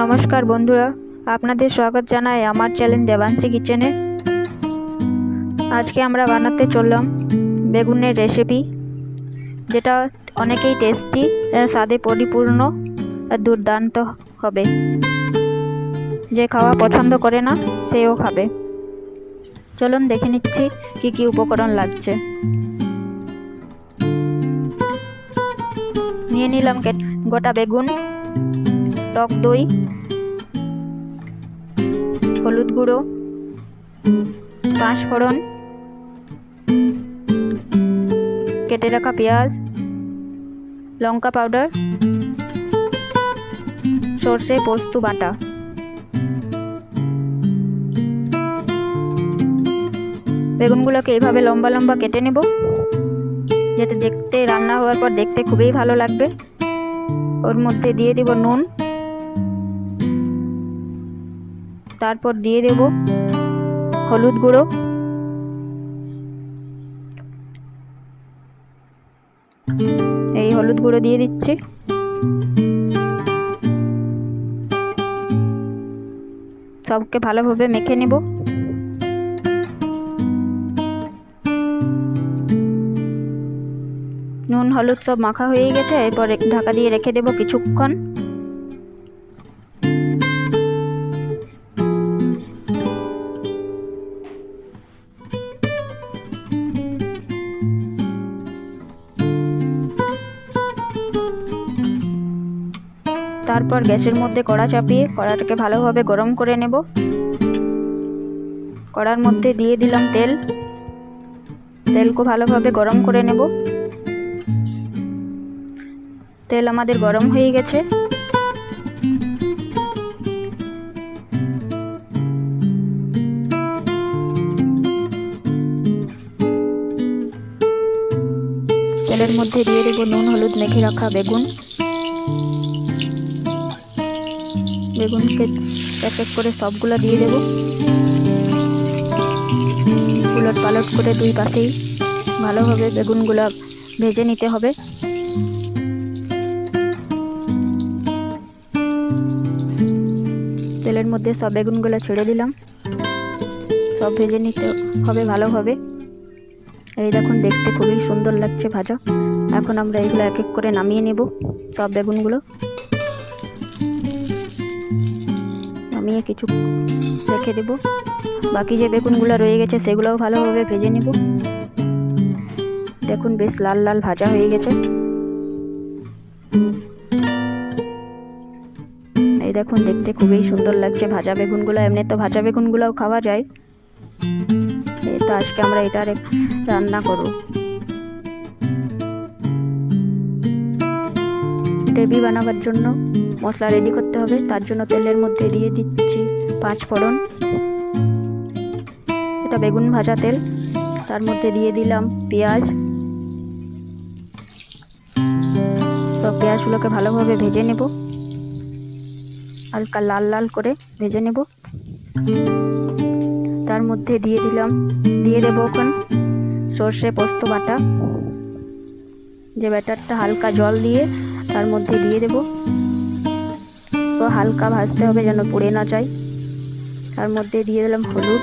নমস্কার বন্ধুরা, আপনাদের স্বাগত জানাই আমার চ্যানেল দেবাংশী কিচেনে। আজকে আমরা বানাতে চললাম বেগুনের রেসিপি যেটা অনেকেই টেস্টি স্বাদে পরিপূর্ণ দুর্দান্ত হবে। যে খাওয়া পছন্দ করে না, সেও খাবে। চলুন দেখে নিচ্ছি কি কি উপকরণ লাগছে। নিয়ে নিলাম গোটা বেগুন, টক দই, হলুদ গুঁড়ো, পাঁচফোড়ন, কেটে রাখা পেঁয়াজ, লঙ্কা পাউডার, সর্ষে পোস্ত বাটা। বেগুনগুলোকে এইভাবে লম্বা লম্বা কেটে নেব। যাতে দেখতে, রান্না হওয়ার পর দেখতে খুবই ভালো লাগবে। ওর মধ্যে দিয়ে দেব নুন। তারপর দিয়ে দেব হলুদ গুঁড়ো। এই হলুদ গুঁড়ো দিয়ে দিচ্ছি। সবকে ভালোভাবে মেখে নেব। হলুদ সব মাখা হয়ে গেছে, এরপর ঢাকা দিয়ে রেখে দেব কিছুক্ষণ। তারপর গ্যাসের মধ্যে কড়া চাপিয়ে কড়াটাকে ভালোভাবে গরম করে নেব। কড়ার মধ্যে দিয়ে দিলাম তেল। তেলকে ভালোভাবে গরম করে নেব। তেল আমাদের গরম হয়ে গেছে। তেলের মধ্যে দিয়ে দেবো নুন, হলুদ, মেখে রাখা বেগুন। বেগুনকে এক এক করে সবগুলো দিয়ে দেবো। উলট পালট করে দুই পাশেই ভালোভাবে বেগুনগুলো ভেজে নিতে হবে। তেলের মধ্যে সব বেগুনগুলো ছেড়ে দিলাম। সব ভেজে নিতে হবে ভালোভাবে এই দেখুন, দেখতে খুবই সুন্দর লাগছে ভাজা। এখন আমরা এগুলো এক এক করে নামিয়ে নেব, সব বেগুনগুলো। নামিয়ে কিছু রেখে দেব। বাকি যে বেগুনগুলো রয়ে গেছে, সেগুলোও ভালোভাবে ভেজে নেব। দেখুন, বেশ লাল লাল ভাজা হয়ে গেছে। এই দেখুন, দেখতে খুবই সুন্দর লাগছে। ভাজা বেগুনগুলো, এমনি তো ভাজা বেগুনগুলোও খাওয়া যায়। এই তো আজকে আমরা এটা রে- রান্না করব। গ্রেভি বানাবার জন্য মশলা রেডি করতে হবে। তার জন্য তেলের মধ্যে দিয়ে দিচ্ছি পাঁচ ফোড়ন। এটা বেগুন ভাজা তেল। তার মধ্যে দিয়ে দিলাম পেঁয়াজ। তো পেঁয়াজগুলোকে ভালোভাবে ভেজে নেব। হালকা লাল লাল করে ভেজে নেব। তার মধ্যে দিয়ে দিলাম, দিয়ে দেবো এখন সর্ষে পোস্ত বাটা। যে ব্যাটারটা হালকা জল দিয়ে তার মধ্যে দিয়ে দেব। তো হালকা ভাজতে হবে যেন পুড়ে না যায়। তার মধ্যে দিয়ে দিলাম হলুদ।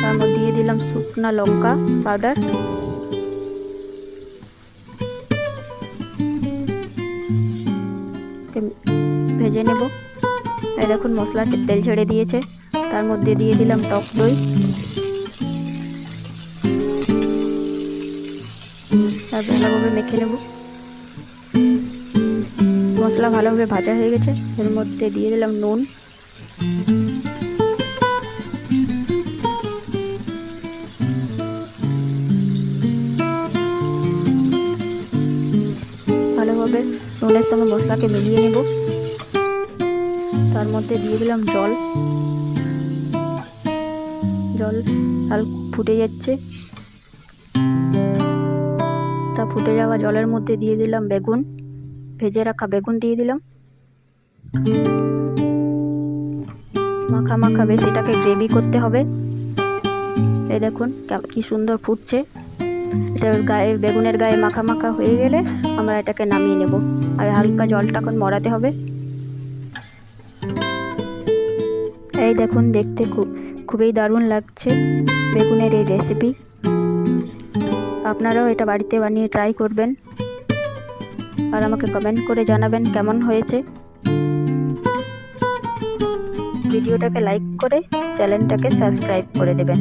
তার মধ্যে দিয়ে দিলাম শুকনা লঙ্কা পাউডার। ভেজে নেব। এই দেখুন, মশলা তেল ছেড়ে দিয়েছে। তার মধ্যে দিয়ে দিলাম টক দই। আর ভালোভাবে মেখে নেব। মশলা ভালোভাবে ভাজা হয়ে গেছে। এর মধ্যে দিয়ে দিলাম নুন। ভালোভাবে নুনের সঙ্গে মশলাকে মিলিয়ে নেব। তার মধ্যে দিয়ে দিলাম জল। জল হাল ফুটে যাচ্ছে। তা ফুটে যাওয়া জলের মধ্যে দিয়ে দিলাম বেগুন। ভেজে রাখা বেগুন দিয়ে দিলাম। মাখা মাখা বেশ এটাকে গ্রেভি করতে হবে। এই দেখুন কি সুন্দর ফুটছে। এটা গায়ে, বেগুনের গায়ে মাখা মাখা হয়ে গেলে আমরা এটাকে নামিয়ে নেব। আর হালকা জলটা এখন মরাতে হবে। এই দেখুন, দেখতে খুব খুবই দারুণ লাগছে বেগুনের এই রেসিপি আপনারাও এটা বাড়িতে বানিয়ে ট্রাই করবেন। আর আমাকে কমেন্ট করে জানাবেন কেমন হয়েছে। ভিডিওটাকে লাইক করে চ্যানেলটাকে সাবস্ক্রাইব করে দেবেন।